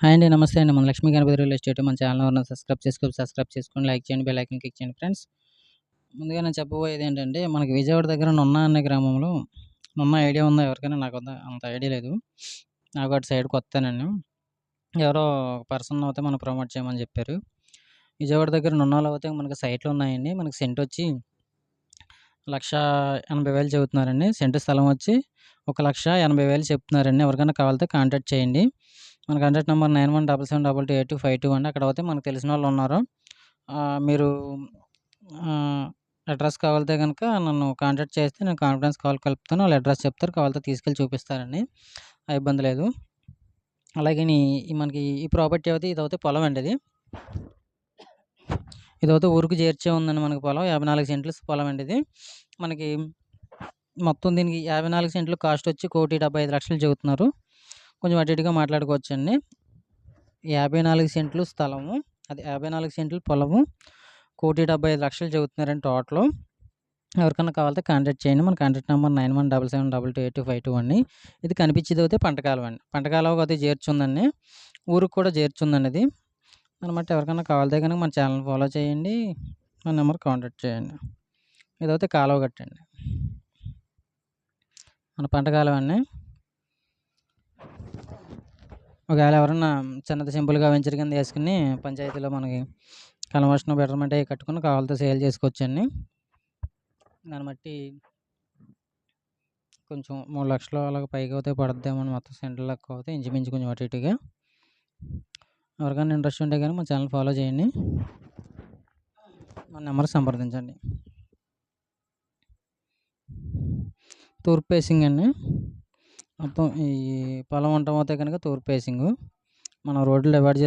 Hi అండి నమస్తే అండి. మన లక్ష్మీ గణపతి రియల్ ఎస్టేట్ మన ఛానల్ ఉన్న సబ్స్క్రైబ్ చేసుకో సబ్స్క్రైబ్ చేసుకోండి లైక్ చేయండి. బెల్ ఐకన్ క్లిక్ చేయండి ఫ్రెండ్స్. ముందుగా నేను చెప్పబోయేది ఏంటంటే మనకి విజయవాడ దగ్గర నున్న అనే గ్రామంలో నున్న ఐడియా ఉందా? ఎవరికైనా నాకు అంత ఐడియా లేదు. నాకు అటు సైడ్ కొత్తనండి. ఎవరో పర్సన్ అయితే మనం ప్రమోట్ చేయమని చెప్పారు. విజయవాడ దగ్గర నున్నాలో అయితే మనకి సైట్లు ఉన్నాయండి. మనకి సెంట్ వచ్చి లక్ష ఎనభై వేలు చెబుతున్నారండి. సెంటు స్థలం వచ్చి ఒక లక్ష ఎనభై వేలు చెప్తున్నారండి. ఎవరికైనా కావాలితే కాంటాక్ట్ చేయండి. మన contact number nine one double seven double two eight two five two అండి. అక్కడ అయితే మనకు తెలిసిన వాళ్ళు ఉన్నారు. మీరు అడ్రస్ కావాలితే కనుక నన్ను కాంటాక్ట్ చేస్తే నేను కాన్ఫరెన్స్ కాల్ కలుపుతాను. వాళ్ళు అడ్రస్ చెప్తారు. కావాలితే తీసుకెళ్ళి చూపిస్తారండి. ఆ ఇబ్బంది లేదు. అలాగే నీ- మనకి ఈ ప్రాపర్టీ అయితే ఇది అయితే పొలం అండి ఇది. ఇదైతే ఊరికి చేర్చే ఉందండి మనకి పొలం. యాభై నాలుగు సెంట్లు పొలం అండి ఇది. మనకి మొత్తం దీనికి యాభై నాలుగు సెంట్లు కాస్ట్ వచ్చి కోటి డెబ్బై ఐదు లక్షలు చెబుతున్నారు. కొంచెం అటు ఇటుగా మాట్లాడుకోవచ్చు అండి యాభై నాలుగు సెంట్లు స్థలము. అది యాభై నాలుగు సెంట్లు పొలము. కోటి డెబ్బై ఐదు లక్షలు చెబుతున్నారండి టోటల్. ఎవరికైనా కావాలంటే కాంటాక్ట్ చేయండి. మన contact number nine one double seven double two eight two five two అండి. ఇది కనిపించేది అయితే పంటకాలం అండి. పంటకాలం అయితే చేర్చుందండి. ఊరికి కూడా చేర్చుందండి ఇది. అనమాట ఎవరికైనా కావాలితే కనుక మన ఛానల్ ఫాలో చేయండి. మన నెంబర్ కాంటాక్ట్ చేయండి. ఇదైతే కాలువ కట్టండి. మన పంట అండి. ఒకవేళ ఎవరన్నా చిన్నది సింపుల్గా వెంచర్ కింద వేసుకుని పంచాయతీలో మనకి కన్వర్షన్ బెటర్మెంట్ అవి కట్టుకుని కావాలతో సేల్ చేసుకోవచ్చండి. దాన్ని బట్టి కొంచెం మూడు లక్షలు అలాగే పైకి అయితే పడుద్దేమో మొత్తం సెంటర్ లెక్క అవుతే ఇంచుమించు కొంచెం అటు ఇటుగా. ఎవరికైనా ఇంట్రెస్ట్ ఉంటే కానీ మా ఛానల్ ఫాలో చేయండి. మా నెంబర్ సంప్రదించండి. తూర్పు ఫేసింగ్ అండి. మొత్తం ఈ పొలం ఉండటం అయితే కనుక తూర్పు ఫేసింగ్ మనం రోడ్లు డివైడ్ చేసి